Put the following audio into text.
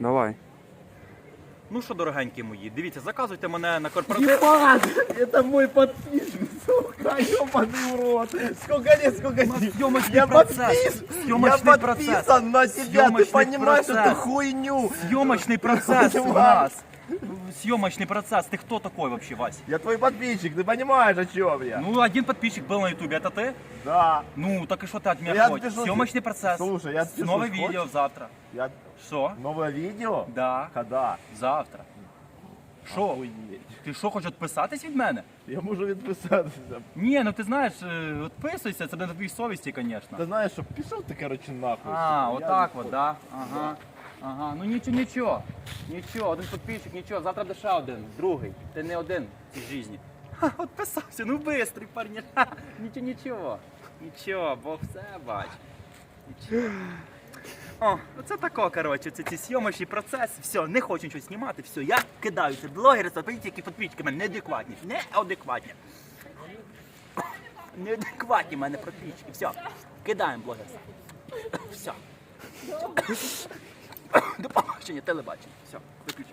Давай. Ну що, дорогенькі мої, дивіться, заказуйте мене на корпоратив. Ебать! Это мой подписчик, сука, ебаный в рот! Сколько лет, сколько лет! съемочный Я процесс, подпис- съемочный Я процесс, подписан на тебя, ты съемочный понимаешь процесс. эту хуйню! Съемочный процесс у Понимаю. нас. Съемочный процесс. Ты кто такой вообще, Вась? Я твой подписчик, ты понимаешь, о чем я? Ну, один подписчик был на ютубе, это ты? Да. Ну, так и что ты от меня Я хочешь? отпишу- Съемочный процесс. Слушай, я отпишусь, Новое хочешь? видео завтра. Я... Что? Новое видео? Да, Когда? завтра. Що? Охуеть. Ти що, хочеш відписатись від мене? Я можу відписатися. Ні, ну ти знаєш, е, відписуйся, це не на твоїй совісті, звісно. Ти знаєш, що пішов ти, коротше, нахуй. А, Я отак не от, да? Ага. Ага, ну нічого, нічого. Нічого, один підписчик, нічого, завтра ще один, другий. Ти не один в цій житті. Ха, Отписався, ну бистрий парня. Ха, Нічого, нічого. Нічого, Бог все бач. Нічого. О, оце тако, коротше, це ці зйомочні процес, все, не хочу нічого знімати, все, я кидаю, це блогери, подивіться, які підписчики мене неадекватні, неадекватні. Неадекватні в мене підписчики, все, кидаємо блогерство. Все. До побачення, телебачення. Все, виключай.